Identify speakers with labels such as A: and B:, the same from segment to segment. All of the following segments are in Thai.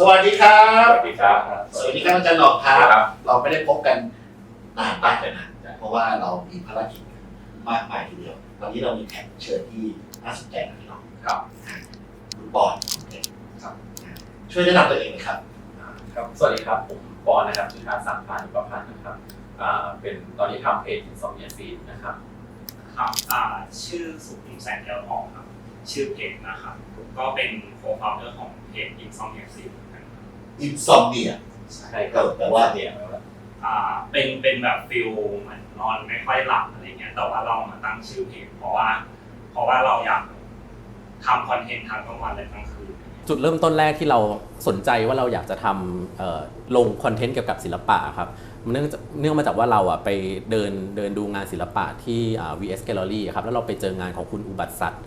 A: สวัสดีครั
B: ส
A: บ
B: วัสดีครับ
A: สวัสดีครับอาจารย์หลองครับ
B: ครับ
A: เราไม่ได้พบกันนานมากเลยนะเพราะว่าเรามีภารกิจมากมายทีเดียว วันนี้เรามีแขกเชิญที่น่าสนใจนะพี่น้อง
B: ครับ
A: คุณปอนคุณเอก
B: ครับ
A: ช่วยแนะนำตัวเองหน่อยครับ
B: ครับ สวัสดีครับ ผมปอนนะครับจุธาสังพานุประพันธ์นะครับอ่าเป็นตอนนี้ทำเพจอินสองเนียซีนะครับ
C: ครับอ่าชื่อสุขุมแสงเดียวทองครับ ชื่อเพจนะครับ ก็เป็นโคฟาวเดอร์ของเพจ Insomnia Series เหมือนกันครับ
A: อินซอมเนีย
B: ใช่ครับ
A: แต่ว่า
B: เนี่ยแปลว่า
C: อ่าเป็นเป็นแบบฟิลเหมือนนอนไม่ค่อยหลับอะไรเงี้ยแต่ว่าเรามาตั้งชื่อเพจเพราะว่า เพราะว่าเราอยากทำคอนเทนต์ทั้งกลางวันและกลางคืน
D: จุดเริ่มต้นแรกที่เราสนใจว่าเราอยากจะทำเอ่อลงคอนเทนต์เกี่ยวกับศิลปะครับมันเนื่องจากเนื่องมาจากว่าเราอะไปเดินเดินดูงานศิลปะที่อ่า VS Gallery ครับแล้วเราไปเจองานของคุณอุบัติสัตว์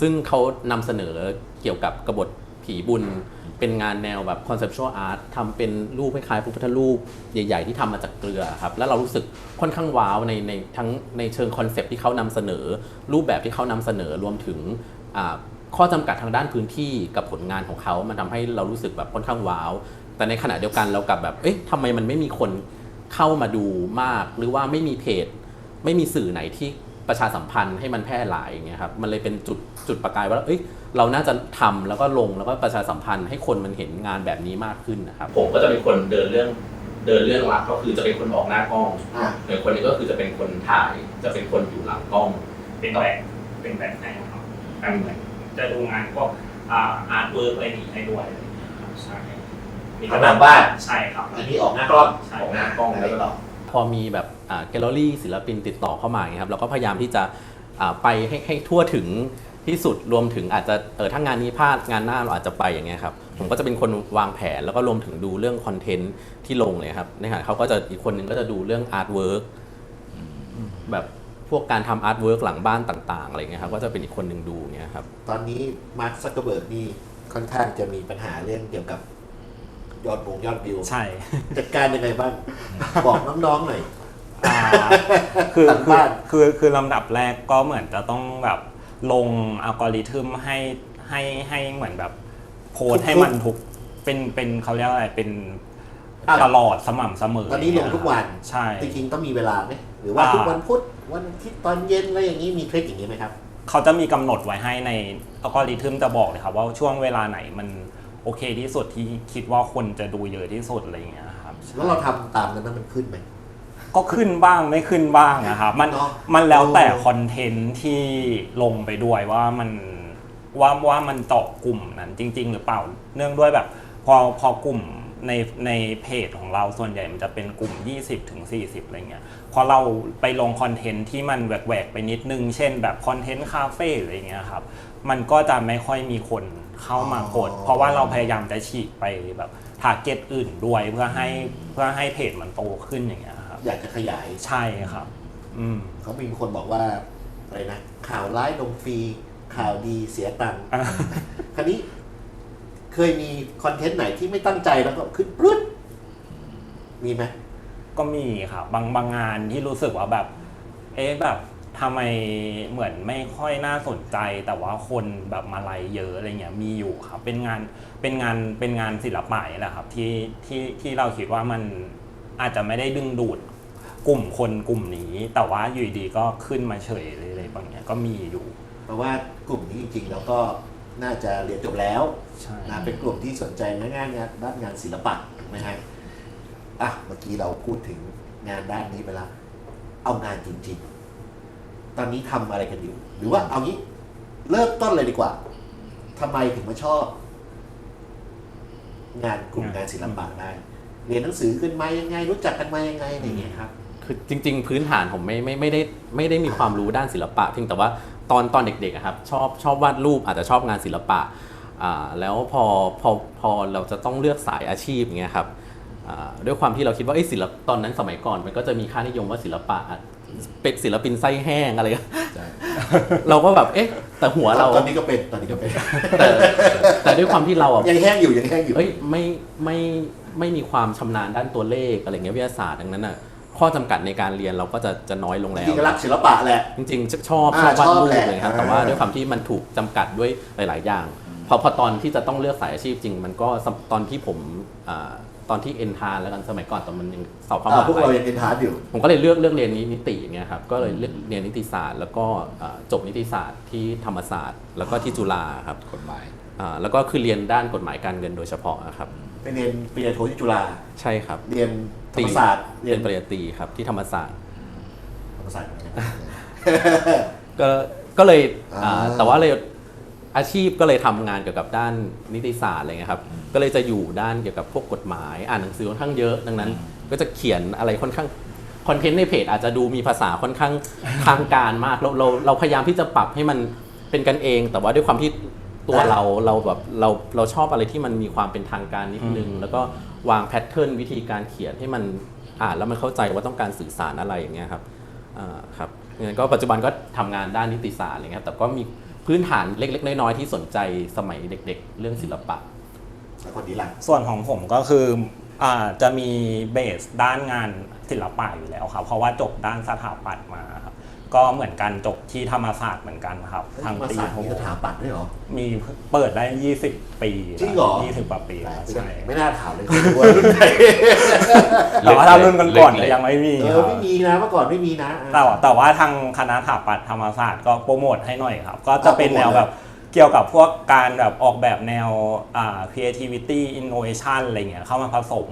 D: ซึ่งเขานำเสนอเกี่ยวกับกบฏ ผีบุญ เป็นงานแนวแบบ conceptual art ทำเป็นรูปคล้ายๆพระพุทธรูปใหญ่ ๆ ที่ทำมาจากเกลือครับ แล้วเรารู้สึกค่อนข้างว้าวในในทั้งในเชิงคอนเซปที่เขานำเสนอ รูปแบบที่เขานำเสนอรวมถึงข้อจำกัดทางด้านพื้นที่กับผลงานของเขา มันทำให้เรารู้สึกแบบค่อนข้างว้าว แต่ในขณะเดียวกันเรากลับแบบ เอ๊ะทำไมมันไม่มีคนเข้ามาดูมาก หรือว่าไม่มีเพจ ไม่มีสื่อไหนที่ประชาสัมพันธ์ให้มันแพร่หลายอย่างเงี้ยครับ มันเลยเป็นจุดจุดประกายว่า เอ้ย เราน่าจะทำแล้วก็ลงแล้วก็ประชาสัมพันธ์ให้คนมันเห็นงานแบบนี้มากขึ้นนะครับ ผมก็จะเป็นคนเดินเรื่องเดินเรื่องหลักก็คือจะเป็นคนออกหน้ากล้อง
A: อ่า
D: อีกคนนึงก็คือจะเป็นคนถ่าย จะเป็นคนอยู่หลังกล้อง
C: เป็นแบบเป็นแบบให้ครับแบบเหมือนจะดูงานพวกอ่าอาร์ตเวิร์กอะไรนี้ให้ด้วยอะไรอย่างเงี้ยครับใช่มี
A: ทำหลังบ้าน
C: ใช่ครับ
A: อันนี้ออกหน้ากล้อง
C: ใช่
A: ออกหน้ากล้องแล้วก็ต่อ
D: พอมีแบบแกลเลอรี่ศิลปินติดต่อเข้ามาอย่างเงี้ยครับเราก็พยายามที่จะอ่าไปให้ให้ทั่วถึง ที่สุดรวมถึงอาจจะเออถ้างานนี้พลาดงานหน้าเราอาจจะไปอย่างเงี้ยครับผมก็จะเป็นคนวางแผนแล้วก็รวมถึงดูเรื่องคอนเทนต์ที่ลงเลยครับในขณะเขาก็จะอีกคนนึงก็จะดูเรื่องอาร์ตเวิร์กแบบพวกการทำอาร์ตเวิร์กหลังบ้านต่างๆอะไรเงี้ยครับก็จะเป็นอีกคนหนึ่งดูอย่างเงี้ยครับ
A: ตอนนี้มาร์คซักเกอร์เบิร์กนี่ค่อนข้างจะมีปัญหาเรื่องเกี่ยวกับยอดวงยอดวิว
E: ใช่
A: จัดการยังไงบ้าง บอกน้องๆหน่อย
E: อ่าคือ
A: หลัง
E: คือ
A: บ้าน
E: คือคือลำดับแรกก็เหมือนจะต้องแบบ ลงอัลกอริทึมให้ให้ให้เหมือนแบบโพสต์ให้มันทุกเป็นเป็นเขาเรียกว่าอะไรเป็น
A: อะ
E: ตลอดสม่ำเสมอ
A: ตอนนี้ลงทุกวัน
E: ใช่
A: จริงๆต้องมีเวลาไหมหรือว่า
E: อ่า
A: ทุกวันพุธวันอาทิตย์ตอนเย็นอะไรอย่างนี้มีทริคอย่างนี้ไหมครับ
E: เขาจะมีกำหนดไว้ให้ในอัลกอริทึมจะบอกเลยครับว่าช่วงเวลาไหนมันโอเคที่สุดที่คิดว่าคนจะดูเยอะที่สุดอะไรอย่างเงี้ยครับใช่
A: แล้วเราทำตามนั้นนะมันขึ้นไหม
E: ก็ขึ้นบ้างไม่ขึ้นบ้างนะครับมัน
A: เนอะ
E: มันแล้วแต่
A: เออ
E: คอนเทนต์ที่ลงไปด้วยว่ามันว่าว่ามันเจาะกลุ่มนั้นจริง ๆ หรือเปล่าเนื่องด้วยแบบพอพอกลุ่มในในเพจของเราส่วนใหญ่มันจะเป็นกลุ่ม 20ถึง40อะไรเงี้ยพอเราไปลงคอนเทนต์ที่มันแหวกๆไปนิดนึง เช่นแบบคอนเทนต์คาเฟ่หรืออะไรเงี้ยครับมันก็จะไม่ค่อยมีคนเข้ามากดเพราะว่าเราพยายามจะฉีกไปแบบทาร์เก็ตอื่นด้วยเพื่อให้เพื่อให้เพจมันโตขึ้นอย่างเงี้ยครับ
A: อยากจะขยาย
E: ใช่ครับ อืม
A: เขามีคนบอกว่าอะไรนะ ข่าวร้ายลงฟรี ข่าวดีเสียตังค์
E: อ่า
A: คราวนี้ เคยมีคอนเทนต์ไหนที่ไม่ตั้งใจแล้วก็ขึ้นปรึ๊ดมีไหม
E: ก็มีครับบางบางงานที่รู้สึกว่าแบบ เอ๊ะแบบทำไมเหมือนไม่ค่อยน่าสนใจ แต่ว่าคนแบบมาไลค์เยอะอะไรเงี้ยมีอยู่ครับ เป็นงานเป็นงานเป็นงานศิลปะนี่แหละครับที่ที่ที่เราคิดว่ามันอาจจะไม่ได้ดึงดูด กลุ่มคนกลุ่มนี้ แต่ว่าอยู่ดีๆก็ขึ้นมาเฉยเลยอะไรบางอย่างก็มีอยู่
A: เพราะว่ากลุ่มนี้จริงๆแล้วก็น่าจะเรียนจบแล้ว
E: ใช่
A: นะเป็นกลุ่มที่สนใจในงานงานด้านงานศิลปะถูกไหมฮะอะเมื่อกี้เราพูดถึงงานด้านนี้ไปแล้วเอางานจริงๆ ตอนนี้ทำอะไรกันอยู่ หรือว่าเอางี้เริ่มต้นเลยดีกว่าทำไมถึงมาชอบ งานกลุ่มงานศิลปะได้เรียนหนังสือขึ้นมายังไง รู้จักกันมายังไงอะไรอย่างเงี้ยครับ
D: คือจริง ๆ พื้นฐานผมไม่ไม่ไม่ได้ไม่ได้มีความรู้ด้านศิลปะ เพียงแต่ว่าตอนตอนเด็กๆอะครับชอบชอบวาดรูปอาจจะชอบงานศิลปะอ่าแล้วพอพอพอเราจะต้องเลือกสายอาชีพอย่างเงี้ยครับอ่าด้วยความที่เราคิดว่าเอ้ยศิลปตอนนั้นสมัยก่อน มันก็จะมีค่านิยมว่าศิลปะอะเป็นศิลปินไส้แห้งอะไร เราก็แบบเอ๊ะ แต่หัวเรา
A: ตอนนี้ก็เป็นตอนนี้ก็เป็น
D: แต่แต่ด้วยความที่เราอะ
A: ยังแห้งอยู่ยังแห้งอยู่
D: เอ้ยไม่ไม่ไม่มีความชำนาญด้านตัวเลขอะไรเงี้ยวิทยาศาสตร์ดังนั้นอะ ข้อจำกัดในการเรียนเราก็จะจะน้อยลง
A: จ
D: แล้ว
A: ริงๆรักศิลปะแหละ
D: จริงๆชอบช
A: อ่า
D: อบวาดรู
A: ชอบแห
D: ป
A: ละ
D: เลยครับ
A: อ่า
D: แต่ว่าด้วยความที่มันถูกจำกัดด้วยหลาย ๆ อย่าง พอพอตอนที่จะต้องเลือกสายอาชีพจริง มันก็สตอนที่ผมอาตอนที่เอ็นทานแล้วกันสมัยก่อนตอนมันยังสอบเข้าม
A: อ่า
D: หา
A: พวก
D: ลั
A: เรา
D: ย
A: ยังเป็นทาร์ดอยู่
D: ผมก็เลยเลือกเลือกเรียนนิติอย่างเงี้ยครับก็เลยเลือกเรียนนิติศาสตร์ แล้วก็อ่าจบนิติศาสตร์ที่ธรรมศาสตร์ แล้วก็ที่จุฬาครับ
F: กฎหมาย
D: อ่าแล้วก็คือเรียนด้านกฎหมายการเงินโดยเฉพาะครับ
A: ไปเรียนปริญญาโทที่จุฬา
D: ใช่ครับ
A: เรียนธรรมศาสตร์
D: เรียนปริญญาตรีครับที่ธรรมศาสตร์
A: ธรรมศาสตร์
D: ก็ก็เลย
A: อ่า
D: อ่า แต่ว่าเลยอาชีพก็เลยทำงานเกี่ยวกับด้านนิติศาสตร์อะไรเงี้ยครับก็เลยจะอยู่ด้านเกี่ยวกับพวกกฎหมาย อ่านหนังสือค่อนข้างเยอะ ดังนั้น ก็จะเขียนอะไรค่อนข้างคอนเทนต์ในเพจอาจจะดูมีภาษาค่อนข้างทางการมากเราเราเราพยายามที่จะปรับให้มันเป็นกันเอง แต่ว่าด้วยความที่ ตัวเราเราแบบเราเราชอบอะไรที่มันมีความเป็นทางการนิดนึง แล้วก็วางแพทเทิร์นวิธีการเขียนให้มันอ่านแล้วมันเข้าใจว่าต้องการสื่อสารอะไรอย่างเงี้ยครับอ่าครับงั้นก็ปัจจุบันก็ทำงานด้านนิติศาสตร์อะไรเงี้ยครับแต่ก็มีพื้นฐานเล็ก ๆ น้อยๆที่สนใจสมัยเด็ก ๆ เรื่องศิลปะ
A: แล้วคนนี้ล่ะ
E: ส่วนของผมก็คืออ่าจะมีเบสด้านงานศิลปะอยู่แล้วครับเพราะว่าจบด้านสถาปัตย์มาครับ ก็เหมือนกันจบที่ธรรมศาสตร์เหมือนกันครับ
A: ทาง
E: ทาง
A: ภา
E: ตี
A: ษา
E: โท
A: มีสถาปัตย์ด้วยเหรอ
E: มีเปิดได้ 20 ปี
A: จริงเหรอ
E: ยี่สิบกว่าปีแล้วใช่
A: ไม่น่าถามเลยคนรู้ว่ารุ่นไหน
E: แต่ว่าถ้ารุ่นก่อนๆ
F: เล็กๆ
E: ยังไม่มี
A: เอ
E: ค
A: อ
E: รับ
A: ไม่มีนะเมื่อก่อนไม่มีนะ
E: แต่ว่าแต่ว่าทางคณะสถาปัตย์ธรรมศาสตร์ก็โปรโมทให้หน่อยครับ ก็จะเป็นแนวแบบเกี่ยวกับพวกการแบบออกแบบแนวอ่า creativity innovation อะไรเงี้ยเข้ามาผสม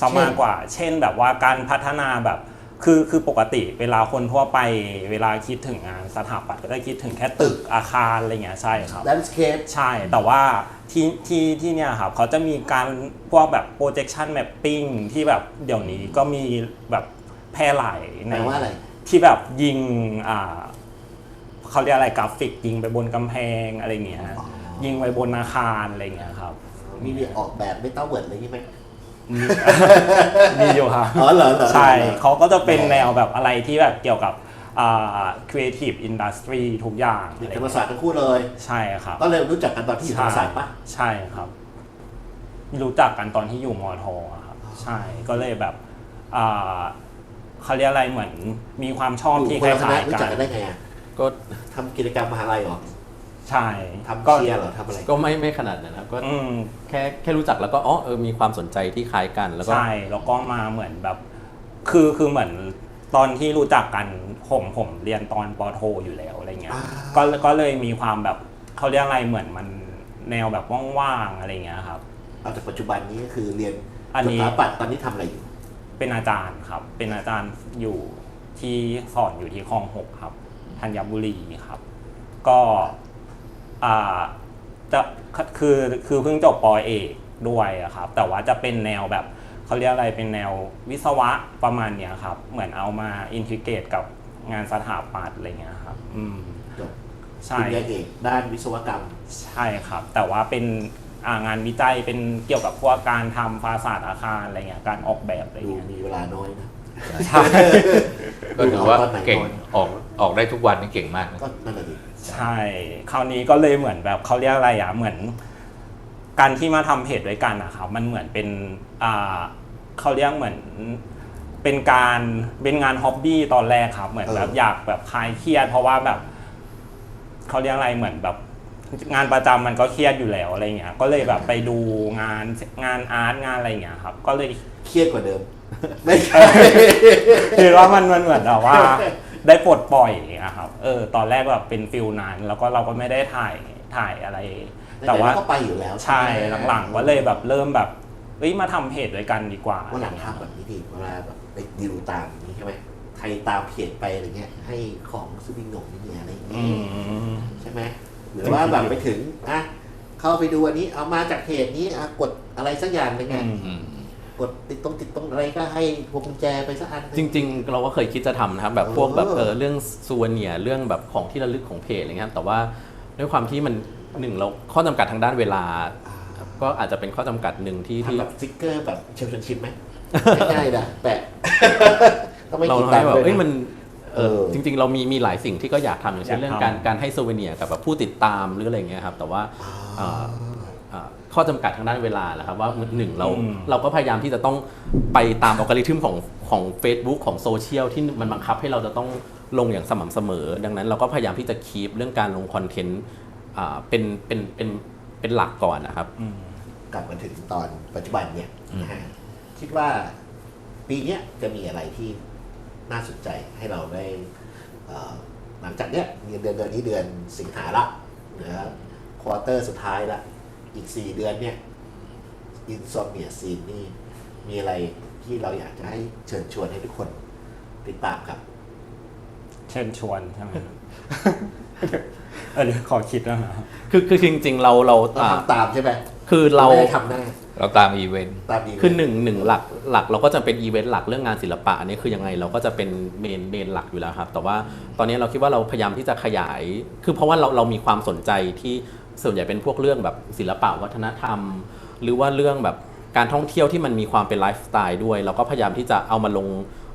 E: ซะมากกว่า เช่นแบบว่าการพัฒนาแบบ คือคือปกติเวลาคนทั่วไปเวลาคิดถึงงานสถาปัตย์ก็จะคิดถึงแค่ตึกอาคารอะไรเงี้ยใช่ครับ
A: แลนด์สเคป
E: ใช่ แต่ว่าที่ที่ที่เนี่ยครับเขาจะมีการพวกแบบ projection mapping ที่แบบเดี๋ยวนี้ก็มีแบบแพร่หลาย
A: แปลว่าอะไร
E: ที่แบบยิงอ่าเขาเรียกอะไรกราฟิกยิงไปบนกำแพงอะไรเงี้ย
A: อ๋อ
E: ยิงไปบนอาคารอะไรเงี้ยครับ
A: มีมีออกแบบไม่ต้าเวิร์ดอะไรอย่างงี้ไหม
E: มีมีอยู่ครับ
A: อ๋อเหรอเหรอ
E: ใช่
A: หรอ
E: เขาก็จะเป็นแนวแบบอะไรที่แบบเกี่ยวกับอ่า creative industry ทุกอย่าง
A: เด็ก
E: อะไร
A: ธรรม
E: เงี้ย
A: ศาสตร์ทั้งคู่เลย
E: ใช่ครับ
A: ก็เลยรู้จักกันตอนที่อยู่ธรรมศาสตร์ปะ
E: ใช่ครับ รู้จักกันตอนที่อยู่มอทอะครับใช่ก็เลยแบบอ่าเขาเรียกอะไรเหมือนมีความชอบ
A: อยู่
E: ที่
A: ค
E: คน
A: ละคณะ
E: ล้าย
A: รู้
E: ๆ
A: จั
E: กั
A: ก
E: น
A: กันได้ไงอะ
D: ก็
A: ทำกิจกรรมมหาลัยเหรอ
E: ใช่
A: ทำ
E: ก็
A: เชียร์เหรอทำอะไร
D: ก็ไม่ไม่ขนาดนั้นนะครับก็
E: อืม
D: แค่แค่รู้จักแล้วก็อ๋อเออมีความสนใจที่คล้ายกันแล้วก็
E: ใช่แล้วก็มาเหมือนแบบ คือคือเหมือนตอนที่รู้จักกันผมผมเรียนตอนปอโท อยู่แล้วอะไรเงี้ย
A: อ่า
E: ก็ก็เลยมีความแบบเขาเรียกอะไรเหมือนมันแนวแบบว่างๆอะไรเงี้ยครับ
A: เอาแต่ปัจจุบันนี้ก็คือเรียน
E: อันนี้
A: สถาปัตย์ตอนนี้ทำอะไรอยู่
E: เป็นอาจารย์ครับ เป็นอาจารย์อยู่ที่สอนอยู่ที่คลองหกครับธัญบุรีครับ ก็ อ่าจะคือคือเพิ่งจบปอเอกด้วยอะครับ แต่ว่าจะเป็นแนวแบบเขาเรียกอะไรเป็นแนววิศวะประมาณเนี้ยครับ เหมือนเอามาอินทิเกรตกับงานสถาปัตย์อะไรเงี้ยครับ อืม
A: จบ
E: ใช่
A: ปริญญาเอกด้านวิศวกรรม
E: ใช่ครับ แต่ว่าเป็นอ่างานวิจัยเป็นเกี่ยวกับพวกการทำฟาสาดอาคารอะไรเงี้ยการออกแบบอะไร
A: ดู
E: เงี้ย
A: มีเวลาน้อยนะ
E: ใช่
F: ก็ถือว่า
A: ตอนไหน
F: เก่ง
A: ก่อน
F: ออกออกได้ทุกวันนี่เก่งมากนะ
A: ก็นั่นแหละดิ
E: ใช่ คราวนี้ก็เลยเหมือนแบบเขาเรียกอะไรอะเหมือน การที่มาทำเพจด้วยกันนะครับมันเหมือนเป็นอ่าเขาเรียกเหมือนเป็นการเป็นงานฮ็อบบี้ตอนแรกครับ เหมือนแบบอยากแบบคลายเครียด เพราะว่าแบบเขาเรียกอะไรเหมือนแบบงานประจำมันก็เครียดอยู่แล้วอะไรเงี้ย ก็เลยแบบไปดูงานงานอาร์ตงานอะไรเงี้ยครับ ก็เลย
A: เครียดกว่าเดิม ไม่ใช่
E: คือว่ามันมันเหมือนแบบว่า ได้ปลดปล่อยอะครับ เออ ตอนแรกแบบเป็นฟิลนั้น แล้วก็เราก็ไม่ได้ถ่ายถ่ายอะไร แต่ว่า
A: ไหนๆก็ไปอยู่แล้ว
E: ใช่
A: ไหม
E: หลังๆก็เลยแบบเริ่มแบบเอ้ยมาทำเพจด้วยกันดีกว่า
A: วันหลังทำแบบนี้ดีเวลาแบบไปดิวตามอย่างนี้ใช่ไหมใครตามเพจไปอะไรเงี้ย ให้ของซื้อบิงหนงนี่อะไรอย่าง
E: อื
A: เงี้ย
E: ม
A: ใช่ไหมหรือว่าแบบไปถึงอะเข้าไปดูอันนี้เอามาจากเพจนี้อะกดอะไรสักอย่างหนึงไง
E: อืม
F: อืม
A: กดติดตรงติดตรงอะไรก็ให้พวงกุญแจไปสักอันหนึ่
D: จริงๆ เราก็เคยคิดจะทำนะครับแบบพวก
A: เออ
D: แบบเออเรื่องซูเวเนียเรื่องแบบของที่ระลึกของเพจอะไรเงี้ยครับแต่ว่าด้วยความที่มันหนึ่งเราข้อจำกัดทางด้านเวลา ก็อาจจะเป็นข้อจำกัดหนึ่งที่ที่
A: ทำแบบสติ๊กเกอร์แบบเชลชวนชิมไหม ง่ายๆนะแปะต้องไม่
D: เรา
A: กี่
D: ให้
A: ตังค์
D: แบบ
A: ด้วย
D: เอ้ยมั
A: นะ
D: นเออ
A: เออ
D: จริง ๆ เรามีมีหลายสิ่งที่ก็อยากทำอย่างเช่น
E: อยาก
D: เรื่อง
E: ทำ
D: การการให้โซเวเนียกับแบบผู้ติดตามหรืออะไรเงี้ยครับแต่ว่าเอ่อเอ่อ ข้อจำกัดทางด้านเวลาแหละครับว่าหนึ่งเรา
E: อืม
D: เราก็พยายามที่จะต้องไปตามอัลกอริทึมของของ Facebook ของโซเชียลที่มันบังคับให้เราจะต้องลงอย่างสม่ำเสมอ ดังนั้นเราก็พยายามที่จะคีปเรื่องการลงคอนเทนต์อ่าเป็นเป็นเป็นเป็นหลักก่อนนะครับ
E: อืม
A: กลับมาถึงตอนปัจจุบันเนี่ยนะฮะคิดว่าปีเนี้ยจะมีอะไรที่น่าสนใจให้เราได้เอ่อหลังจากเนี้ยเดือนเดือนนี้เดือนสิงหาละเหลือควอเตอร์สุดท้ายละ อีกสี่เดือนเนี่ยอินซอมเนียซีนนี่มีอะไรที่เราอยากจะให้เชิญชวนให้ทุกคนติดตามครับ
E: เชิญชวนใช่ไหมเออเดี๋ยวขอคิดนะฮะ
D: คือคือจริง ๆ เราเรา
A: เรา
D: อ่า
A: ทำตามใช่ไหม
D: คือเรา
A: ไม่ได้ทำหน้า
F: เราตามอีเวนต์
A: ตามดี
D: คือหนึ่งหนึ่งหลักหลักเราก็จะเป็นอีเวนต์หลักเรื่องงานศิลปะอันนี้คือยังไงเราก็จะเป็นเมนเมนหลักอยู่แล้วครับ แต่ว่าตอนนี้เราคิดว่าเราพยายามที่จะขยาย คือเพราะว่าเราเรามีความสนใจที่ ส่วนใหญ่เป็นพวกเรื่องแบบศิลปะวัฒนธรรม หรือว่าเรื่องแบบการท่องเที่ยวที่มันมีความเป็นไลฟ์สไตล์ด้วย เราก็พยายามที่จะเอามาลง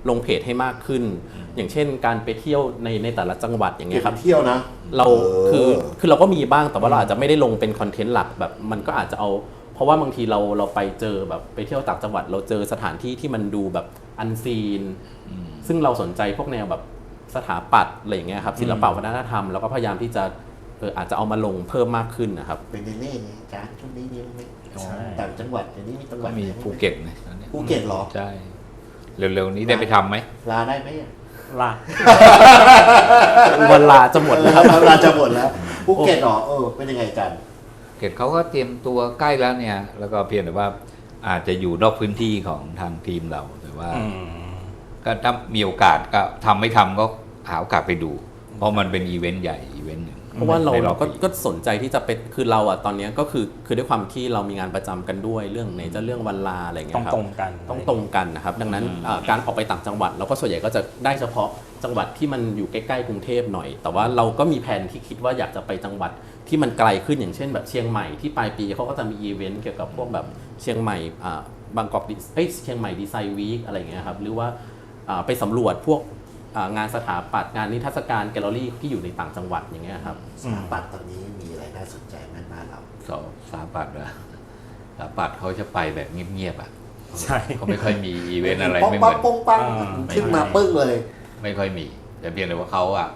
D: ลงเพจให้มากขึ้น อย่างเช่น การไปเที่ยวในในแต่ละจังหวัดอย่าง
A: เก็
D: เงี้
A: บ
D: ยครับ
A: เที่ยวนะ
D: เรา
A: เคื
D: อคือเราก็มีบ้างแต่ว่าเราอาจจะไม่ได้ลงเป็นคอนเทนต์หลักแบบมันก็อาจจะเอา เพราะว่าบางทีเราเราไปเจอแบบไปเที่ยวต่างจังหวัด เราเจอสถานที่ที่มันดูแบบอันซีน ซึ่งเราสนใจพวกแนวแบบสถาปัตย์อะไรอย่างเงี้ยครับศิลปะวัฒนธรรมเราก็พยายามที่จะ เอออาจจะเอามาลงเพิ่มมากขึ้นนะครับ
A: เป็นเน่ๆไงอาจารย์ช่วงนี้มีไหม
E: ใช่
A: ต่างจังหวัดเดี๋ยวนี้มีจังหวั
F: ก็
A: ด
F: มี
A: ไหนบ้างไห
F: ภูเก็ตนะตอนนี้
A: ภูเก็ตเหรอ
F: ใช่ เร็วๆนี้ได้ไปทำไหม
A: ลาได้ไหมอะ
E: ลา
D: เวลาจะหมดแล้วครับ
A: เออลาจะหมดแล้วภูเก็ตเหรอเออเป็นยังไงอาจารย์
F: เก็ตเขาก็เตรียมตัวใกล้แล้วเนี่ย แล้วก็เพียงแต่ว่าอาจจะอยู่นอกพื้นที่ของทางทีมเราแต่ว่า
E: อืม
F: ก็ถ้ามีโอกาสก็ทำไม่ทำก็หาโอกาสไปดู เพราะมันเป็นอีเวนต์ใหญ่อีเวนต์หนึ่ง
D: เพราะว่าเรา
F: ในอบ
D: เราก็
F: ปี
D: ก็สนใจที่จะเป็นคือเราอะตอนเนี้ยก็คือคือด้วยความที่เรามีงานประจำกันด้วยเรื่องไหนจะเรื่องวันลาอะไรอย่างเงี้
E: ต้อง
D: ยครับ
E: ตรงกัน
D: ต้องตรงกันนะครับ ดังนั้นเอ่อการออกไปต่างจังหวัดเราก็ส่วนใหญ่ก็จะได้เฉพาะจังหวัดที่มันอยู่ใกล้ๆกรุงเทพหน่อย แต่ว่าเราก็มีแผนที่คิดว่าอยากจะไปจังหวัดที่มันไกลขึ้นอย่างเช่น แบบเชียงใหม่ที่ปลายปีเขาก็จะมีอีเวนต์เกี่ยวกับพวกแบบเชียงใหม่อ่าบางกอกดิเอ้ยเชียงใหม่ดีไซน์วีคอะไรอย่างเงี้ยครับหรือว่าอ่าไปสำรวจพวกอ่า งานสถาปัตย์งานนิทรรศการแกลเลอรี่ที่อยู่ในต่างจังหวัดอย่างเงี้ยครับ
A: สถาปัตย์ตอนนี้มีอะไรน่าสนใจไหมบ้านเรา
F: สอสถาปัตย์เหรอสถาปัตย์เขาจะไปแบบเงียบๆอะ
E: ใช่
F: เขาไม่ค่อยมีอีเวนต์อะไร
A: ป้อง
F: ไม่เห
A: ปั
F: มื
A: ง
F: อน
A: ป้องปัง
E: อ่า
A: ขึ้นมาปึ้งเลย
F: ไม่ค่อยมี แต่เพียงแต่ว่าเขาอะ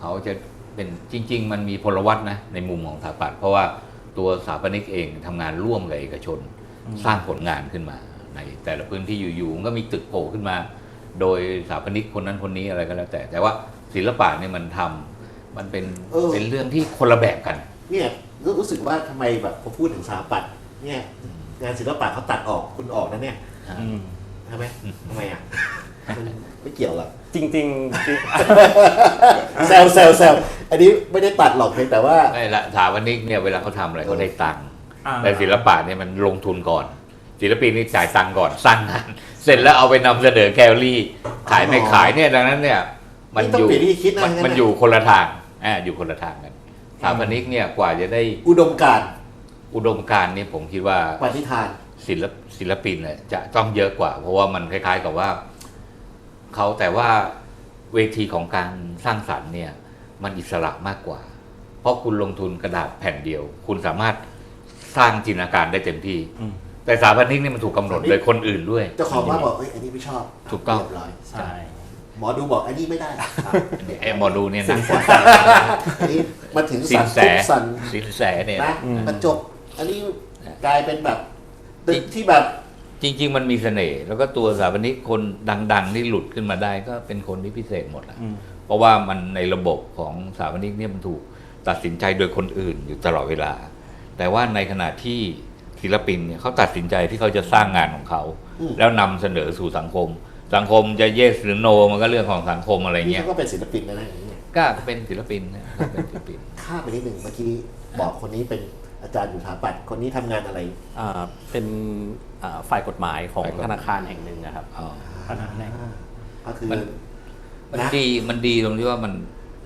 F: เขาจะเป็นจริง ๆ มันมีพลวัตนะในมุมของสถาปัตย์เพราะว่าตัวสถาปนิกเองทำงานร่วมกับเอกชน สร้างผลงานขึ้นมาในแต่ละพื้นที่อยู่ๆมันก็มีตึกโผล่ขึ้นมา โดยสถาปนิกคนนั้นคนนี้อะไรก็แล้วแต่ แต่ว่าศิลปะเนี่ยมันทำมันเป็น
A: เออ
F: เป็นเรื่องที่คนละแบบกัน
A: เนี่ยรู้รู้สึกว่าทำไมแบบพอพูดถึงสถาปัตย์เนี่ย งานศิลปะเขาตัดออกคุณออกนะเนี่ย
E: อืม
A: ใช่ไหมทำไมอะมันไม่เกี่ยวหรอก
E: จริงๆจริง
A: แซวแซวแซวอันนี้ไม่ได้ตัดหรอกเพียงแต่ว่า
F: ไม่ละสถาปนิกเนี่ยเวลาเขาทำอะไรเขาได้ตังค์
E: อ่า
F: แต่ศิลปะเนี่ยมันลงทุนก่อน ศิลปินนี่จ่ายตังค์ก่อนสร้างงาน เสร็จแล้วเอาไปนำเสนอแกลเลอรี่ ขายไม่ขายเนี่ยดังนั้นเนี่ย มัน
A: นี่ต้
F: อ
A: อง
F: ยู่
A: เปลี่ยนวิธีคิดนะ
F: มัน
A: งั้นน่ะ
F: มันอยู่คนละทางอ่าอยู่คนละทางกันสถาปนิกเนี่ยกว่าจะได้
A: อุดมการณ์
F: อุดมการณ์เนี่ยผมคิดว่า
A: ปฏิทาน
F: ศิลปศิลปินเนี่ยจะต้องเยอะกว่า เพราะว่ามันคล้าย ๆ กับว่าเขาแต่ว่าเวทีของการสร้างสรรค์เนี่ย มันอิสระมากกว่า เพราะคุณลงทุนกระดาษแผ่นเดียว คุณสามารถสร้างจินตนาการได้เต็มที่
E: อืม
F: แต่สถาปนิกเนี่ยมันถูกกำหนดโดยคนอื่นด้วย
A: เจ้าของบ้านบอกเอ้ยอันนี้ไม่ชอบ
F: ถูกต้อง
A: เรียบร้อย
E: ใช่
A: หมอดูบอกอันนี้ไม่ได้อะ
F: ไอ้หมอดูเนี่ยนะ
A: อันนี้มาถึง
F: สิ
A: สั
F: น
A: น
F: แส
A: ทุกสัน
F: สินแสเนี่ย
A: นะ
E: อืม
A: มันจบ อันนี้กลายเป็นแบบตึกที่แบบ
F: จริง ๆ มันมีเสน่ห์แล้วก็ตัวสถาปนิกคนดัง ๆ ที่หลุดขึ้นมาได้ก็เป็นคนที่พิเศษหมดแหละ
E: อืม
F: เพราะว่ามันในระบบของสถาปนิกเนี่ยมันถูกตัดสินใจโดยคนอื่นอยู่ตลอดเวลา แต่ว่าในขณะที่ ศิลปินเนี่ยเขาตัดสินใจที่เขาจะสร้างงานของเขา
A: อืม
F: แล้วนำเสนอสู่สังคม สังคมจะเยสหรือโนมันก็เรื่องของสังคมอะไร
A: นี่
F: เงี้ย
A: เขาก็เป็นศิลปินนะนะอย่างนี้
F: ก็เป็นศิลปินนะก็เป็นศิลปิน
A: ข้ามไปนิดหนึ่งเมื่อกี้บอกคนนี้เป็นอาจารย์อยู่สถาปัตย์คนนี้ทำงานอะไร
D: อ่าเป็นอ่าฝ่ายกฎหมายของ
F: ฝ่ายกฎหมาย
D: ธนาคารแห่งหนึ่งนะครับ
F: อ๋อ
E: ขนาดไหน
A: ก็คือ
F: มัน มัน
A: นะ
F: ดีมันดีตรงที่ว่ามัน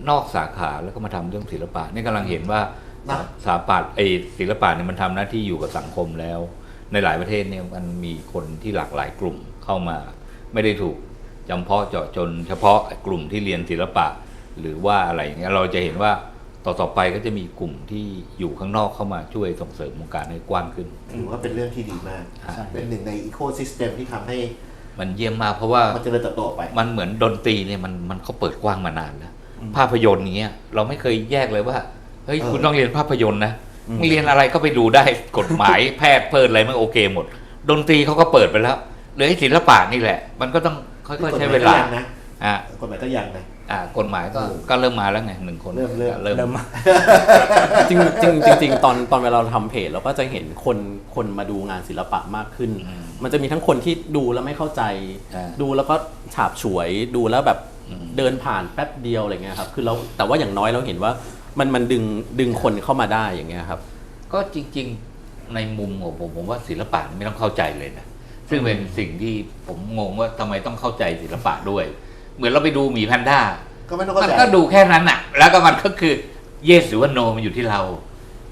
F: นอกสาขาแล้วก็มาทำเรื่องศิลปะนี่กำลังเห็นว่า
A: นะ
F: สถาปัตย์ไอศิลปะเนี่ยมันทำหน้าที่อยู่กับสังคมแล้ว ในหลายประเทศเนี่ยมันมีคนที่หลากหลายกลุ่มเข้ามา ไม่ได้ถูกจำเพาะเจาะจน เฉพาะกลุ่มที่เรียนศิลปะ หรือว่าอะไรอย่างเงี้ยเราจะเห็นว่าต่อต่อไปก็จะมีกลุ่มที่อยู่ข้างนอกเข้ามาช่วยส่งเสริมวงการให้กว้างขึ้น
A: ถือว่าเป็นเรื่องที่ดีมาก
E: ใช่
A: เป็นหนึ่งในอีโคซิสเต็มที่ทำให้
F: มันเยี่ยมมากเพราะว่า
A: มันเจริญเติบโตออกไป
F: มันเหมือนดนตรีเนี่ยมันมันเขาเปิดกว้างมานานแล้วภาพยนตร์อย่างเงี้ยเราไม่เคยแยกเลยว่า เฮ้ย
A: เออ
F: คุณต้องเรียนภาพยนตร์นะ
E: อืม
F: เรียนอะไรก็ไปดูได้กฎหมายแพทย์เพิดอะไรมันโอเคหมด ดนตรีเขาก็เปิดไปแล้วเหลือไอ้ศิลปะนี่แหละ มันก็ต้องค่อยๆใช้เวลา
A: กฎหมยก็ยังนะ
F: อะ
A: กฎหมายก็ยังนะ
F: อะกฎหมายก็
A: อืม
F: ก็เริ่มมาแล้วไงหนึ่งคน
A: เริ่มเริ่ม
F: เริ่ม
E: เริ่มมา
D: จริงจริงจริงๆตอนตอนเวลาเราทำเพจเราก็จะเห็นคนคนมาดูงานศิลปะมากขึ้น
F: อืม
D: มันจะมีทั้งคนที่ดูแล้วไม่เข้าใจ
F: อ่า
D: ดูแล้วก็ฉาบฉวยดูแล้วแบบ
F: อืม
D: เดินผ่านแป๊บเดียวอะไรเงี้ยครับคือเราแต่ว่าอย่างน้อยเราเห็นว่า มันมันดึงดึงคนเข้ามาได้อย่างเงี้ยครับ
F: ก็จริง ๆ ในมุมของผมผมว่าศิลปะไม่ต้องเข้าใจเลยนะซึ่งเป็นสิ่งที่ผมงงว่าทำไมต้องเข้าใจศิลปะด้วย เหมือนเราไปดูหมีแพนด้า
A: ก็ไม่ต้อง
F: มั
A: เข้านใจ
F: ก็ดูแค่นั้นน่ะแล้วก็มันก็คือ yes หรือว่า no มันอยู่ที่เรา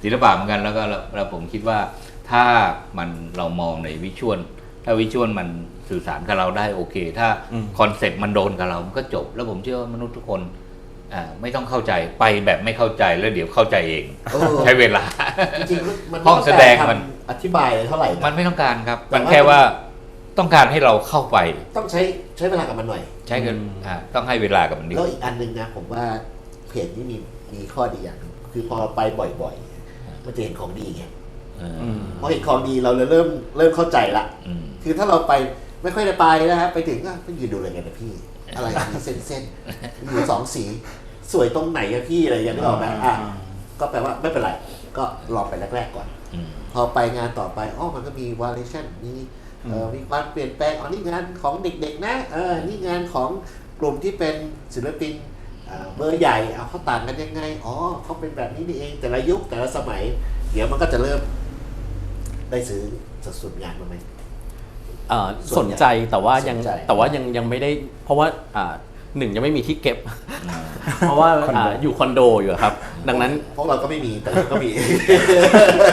F: ศิลปะเหมือนกันแล้วก็แล้วแล้วผมคิดว่าถ้ามันเรามองในวิชวลถ้าวิชวลมันสื่อสารกับเราได้โอเค ถ้า
E: อืม
F: คอนเซ็ปต์มันโดนกับเรามันก็จบ แล้วผมเชื่อว่ามนุษย์ทุกคนอ่า ไม่ต้องเข้าใจไปแบบไม่เข้าใจแล้วเดี๋ยวเข้าใจเอง
A: เออ
F: ใช้เวลา
A: จริงๆมันไม่
F: ห้องแสดงมัน
A: อธิบายอะไรเท่าไหร่นะ
F: มันไม่ต้องการครับ
A: แต่
F: มัน
A: ว่า
F: แค่ว่าต้องการให้เราเข้าไป
A: ต้องใช้ใช้เวลากับมันหน่อย
F: ใช้กัน
E: อืม
F: อ่าต้องให้เวลากับมันนิด
A: แล้วอีกอันหนึงนะผมว่าเพจนี้มีมีข้อดีอย่างหนึงคือพอไปบ่อยๆ มันจะเห็นของดีไง
F: เออ
E: อืม
A: พอเห็นของดีเราเลยเริ่มเริ่มเข้าใจละ
F: อืม
A: คือถ้าเราไปไม่ค่อยได้ไปนะครับไปถึงก็ไปยืนดูอะไรกันนะพี่ อะไรมีเส้นเส้นๆอยู่สองสี สวยตรงไหนอะพี่อะไรอย่างเงี้ยนึกออกไหมอะก็แปลว่าไม่เป็นไร ก็ลองไปแรกๆก่อน
F: อืม
A: พอไปงานต่อไปอ๋อมันก็มีวาเลชันมีเอ่อมีความเปลี่ยนแปลงอ๋อนี่งานของเด็กๆนะเออนี่งานของกลุ่มที่เป็นศิลปินเอ่อเบอร์ใหญ่เอาเขาต่างกันยังไง อ๋อเขาเป็นแบบนี้นี่เอง แต่ละยุคแต่ละสมัย เดี๋ยวมันก็จะเริ่มได้ซื้อสัดส่วนงานมาไหม
D: เอ่อ
A: ส่
D: ส
A: วน
D: น
A: ใหญ่
D: ใจแต่ว่ายัง
A: สนใจ
D: แต่ว่ายังยังไม่ได้เพราะว่าอ่า หนึ่งยังไม่มีที่เก็บ เพราะว่า
E: คอนโด
D: อ่าอยู่คอนโดอยู่ครับ ดังนั้น
A: พวกเราก็ไม่มีแต่เราก็มี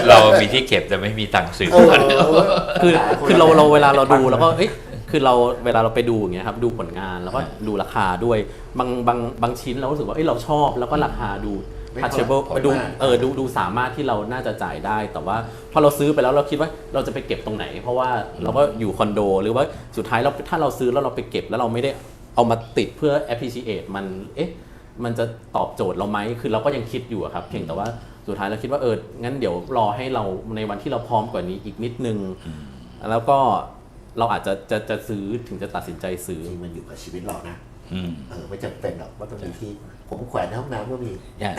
F: เรามีที่เก็บแต่ไม่มีตังค์ซื้อ
A: เออ
D: คือ
A: หาคน
D: คือเรา
A: ละแบบ
D: เราเวลาเราดูแล้วก็เอ้ยคือเราเวลาเราไปดูอย่างเงี้ยครับดูผลงานแล้วก็ดูราคาด้วยบางบางบางชิ้นเรารู้สึกว่าเอ้ยเราชอบแล้วก็ราคาดู
A: ไม่
D: touchable
A: พอ
D: ดู
A: มาก
D: เออดูดูสามารถที่เราน่าจะจ่ายได้ แต่ว่าพอเราซื้อไปแล้วเราคิดว่าเราจะไปเก็บตรงไหน เพราะว่าเราก็อยู่คอนโด หรือว่าสุดท้ายเราถ้าเราซื้อแล้วเราไปเก็บแล้วเราไม่ได้ เอามาติดเพื่อ appreciate มันเอ๊ะมันจะตอบโจทย์เราไหมคือเราก็ยังคิดอยู่อะครับเพียงแต่ว่าสุดท้ายเราคิดว่าเอองั้นเดี๋ยวรอให้เราในวันที่เราพร้อมกว่านี้อีกนิดนึง แล้วก็เราอาจจะจะจะซื้อถึงจะตัดสินใจซื้อ
A: จริงมันอยู่กับชีวิตเรานะ
F: อืม
A: เออไม่จำเป็นหรอกว่าต้องมีที่ ผมแขวนในห้องน้ำก็มี
F: ใช่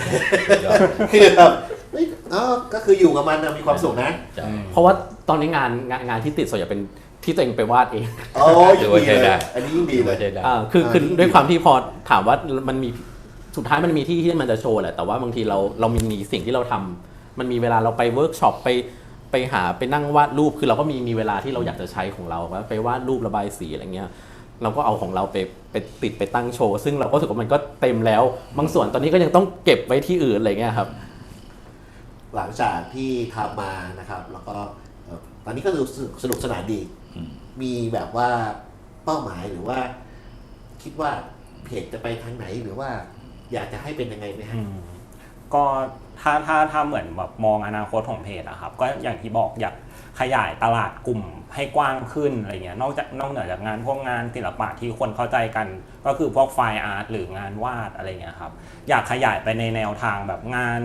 F: ยอด
A: คือแบบเฮ้ยเออก็คืออยู่กับมันนะมีความสุขนะ
F: ใช่
D: เพราะว่าตอนนี้งานงานงานที่ติดส่วนใหญ่เป็น ที่ตัวเองไปวาดเอง
A: โอ้ย
F: ถือว่าใช้ได้
A: อันนี้ยิ่งดีเล
F: ว่ายใช้ได้
D: อ่าคือคือ
A: อ่ายิ่งดี
D: ด้วยความที่พอถามว่ามันมีสุดท้ายมันมีที่ที่มันจะโชว์แหละแต่ว่าบางทีเราเรามีมีสิ่งที่เราทำมันมีเวลาเราไปเวิร์กช็อปไปไปหาไปนั่งวาดรูปคือเราก็มีมีเวลาที่เราอยากจะใช้ของเราว่าไปวาดรูประบายสีอะไรเงี้ยเราก็เอาของเราไปไปติดไปตั้งโชว์ซึ่งเราก็รู้สึกว่ามันก็เต็มแล้ว บางส่วนตอนนี้ก็ยังต้องเก็บไว้ที่อื่นอะไรเงี้ยครับ
A: หลังจากที่ทำมานะครับ แล้วก็เอ่อตอนนี้ก็ดูสนุกสนุกสนานดี
F: อื มี
A: แบบว่าเป้าหมายหรือว่า คิดว่าเพจจะไปทางไหนหรือว่า อยากจะให้เป็นยังไงไหมฮะ
E: ก็ถ้าถ้าถ้าเหมือนแบบมองอนาคตของเพจอะครับ ก็อย่างที่บอกอยากขยายตลาดกลุ่มให้กว้างขึ้นอะไรเงี้ยนอกจากนอกเหนือจากงานพวกงานศิลปะที่คนเข้าใจกัน ก็คือพวกไฟอาร์ตหรืองานวาดอะไรเงี้ยครับอยากขยายไปในแนวทางแบบงาน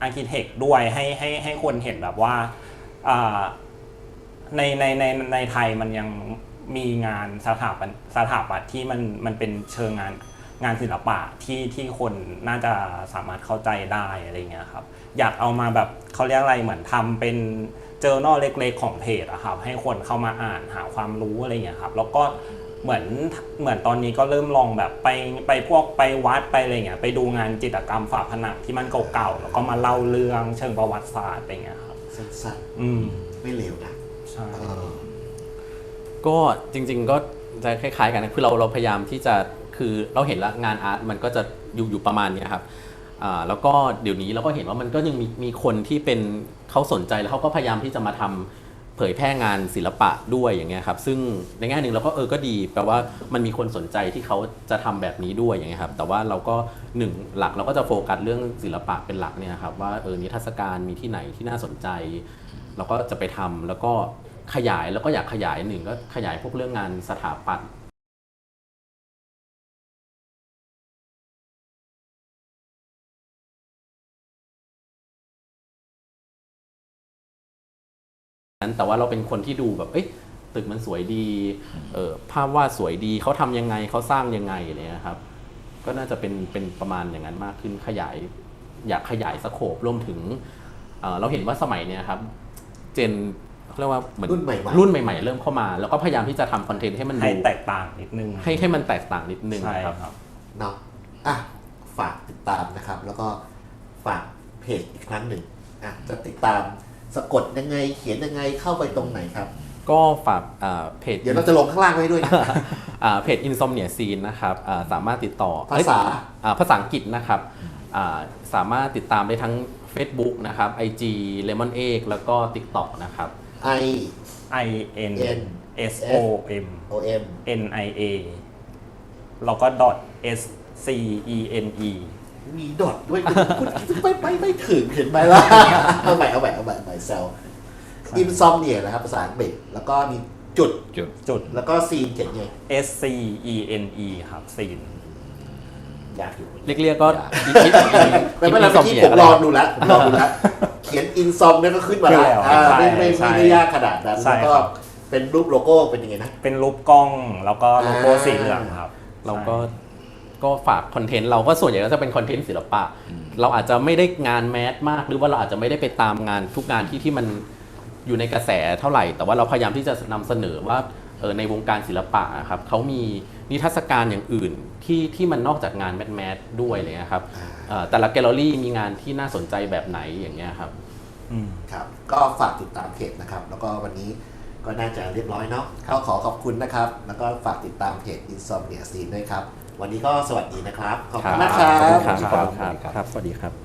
E: อาร์เคเต็กด้วยให้ให้ให้คนเห็นแบบว่า ในในในในไทยมันยังมีงานสถาปัตย์สถาปัตย์ที่มันมันเป็นเชิงงานงานศิลปะที่ที่คนน่าจะสามารถเข้าใจได้อะไรเงี้ยครับอยากเอามาแบบเขาเรียกอะไรเหมือนทำเป็นเจอ r n น l เล็กๆของเพจอะครับให้คนเข้ามาอ่านหาความรู้อะไรเงี้ยครับแล้วก็เหมือนเหมือนตอนนี้ก็เริ่มลองแบบไปไปพวกไปวัดไปอะไรเงี้ยไปดูงานจิตรกรรมฝาผนังที่มันเก่าๆแล้วก็มาเล่าเรื่องเชิงประวัติศาสตร์อะไรเงี้ยครับ
A: สั้น
E: อืม
A: ๆไม่เร็วนะ
E: ใช่
A: เออ
D: ก็จริง ๆ ก็จะคล้าย ๆ กันนะคือเราเราพยายามที่จะคือเราเห็นละงานอาร์ตมันก็จะอยู่อยู่ประมาณเนี้ยครับอ่าแล้วก็เดี๋ยวนี้เราก็เห็นว่ามันก็ยังมีมีคนที่เป็นเขาสนใจแล้วเขาก็พยายามที่จะมาทำเผยแพร่งานศิลปะด้วยอย่างเงี้ยครับ ซึ่งในแง่หนึ่งเราก็เออก็ดีแปลว่ามันมีคนสนใจที่เขาจะทำแบบนี้ด้วยอย่างเงี้ยครับ แต่ว่าเราก็หนึ่งหลักเราก็จะโฟกัสเรื่องศิลปะเป็นหลักเนี่ยครับว่าเออนิทรรศการมีที่ไหนที่น่าสนใจ เราก็จะไปทำแล้วก็ ขยายแล้วก็อยากขยายหนึ่งก็ขยายพวกเรื่องงานสถาปัตย์นั้นแต่ว่าเราเป็นคนที่ดูแบบเอ้ยตึกมันสวยดีเออภาพวาดสวยดีเขาทำยังไงเขาสร้างยังไงอะไรเงี้ยครับ ก็น่าจะเป็นเป็นประมาณอย่างนั้นมากขึ้นขยาย อยากขยายสโคปรวมถึงเเราเห็นว่าสมัยเนี้ยครับ เจน เขาเรียกว่าเหมือน
A: รุ่นใหม่ๆ
D: รุ่นใหม่ ๆ เริ่มเข้ามา แล้วก็พยายามที่จะทำคอนเทนต์ให้มัน
E: ให้
D: ดู
E: แตกต่างนิดนึง
D: ให้ให้มันแตกต่างนิดนึง
E: ใช่
D: ครับ
E: ครับ
A: เนาะอะ ฝากติดตามนะครับ แล้วก็ฝากเพจอีกครั้งหนึ่งอะจะติดตามสะกดยังไงเขียนยังไงเข้าไปตรงไหนครับ
D: ก็ฝากอ่าเพจ
A: เดี๋ยวเราจะลงข้างล่างไว้ด้วยนะ
D: อ่าเพจ Insomnia Scene นะครับอ่าสามารถติดต่อ
A: ภาษา
D: เอ้ยอ่าภาษาอังกฤษนะครับอ่าสามารถติดตามได้ทั้ง Facebook นะครับ IG Lemon Egg แล้วก็ TikTok นะครับ
A: I
E: I N
A: N
E: S O M
A: O M
E: N I A แล้วก็ dot S C E N E
A: มีดอทด้วยคุณคุณไปไปไม่ถึงเห็นไหมล่ะ เอาใหม่เอาใหม่เอาใหม่เอาใหม่เซลอินซอมเนี่ยนะครับภาษาอังกฤษแล้วก็มีจุด
F: จุด
E: จุด
A: แล้วก็ซีนเขียนไง
E: S C E N E ครับซีน
A: อยากอยู่
D: เรียกๆก็
A: ไม่เป็นไรเมื่อกี้ผมลองดูแล้วผมลองดูแล้ว เขียนอินซอมเนี่ยก็ขึ้นมาแล้ว
E: ขึ้นแล้ว
A: อ่าไม่ไม่
E: ใช่
A: ไม่ได้ยากขนาดนั้น
E: ใช่
A: แล้วก็
E: ครับ
A: เป็นรูปโลโก้เป็นยังไงนะ
E: เป็นรูปกล้องแล้วก็โลโก้
A: อ่า
E: สีเหลืองครับ
D: เราก็ก็ฝากคอนเทนต์เราก็ส่วนใหญ่ก็จะเป็นคอนเทนต์ศิลปะ เราอาจจะไม่ได้งานแมสมาก หรือว่าเราอาจจะไม่ได้ไปตามงานทุกงานที่ที่มันอยู่ในกระแสเท่าไหร่ แต่ว่าเราพยายามที่จะนำเสนอว่าเออในวงการศิลปะอะครับเขามีนิทรรศการอย่างอื่นที่ที่มันนอกจากงานแมสแมสด้วยอะไรเลยครับเอ่อ แต่ละแกลเลอรี่มีงานที่น่าสนใจแบบไหนอย่างเงี้ยครับ
E: อืม
A: ครับก็ฝากติดตามเพจนะครับ แล้วก็วันนี้ก็น่าจะเรียบร้อยเนาะก็ขอขอบคุณนะครับ แล้วก็ฝากติดตามเพจ Insomnia Scene ด้วยครับ วันนี้ก็สวัสดีนะครับ ขอบคุณนะครั
D: ขอบ
A: บ
D: คุณครับ ครับ สวัสดีครับ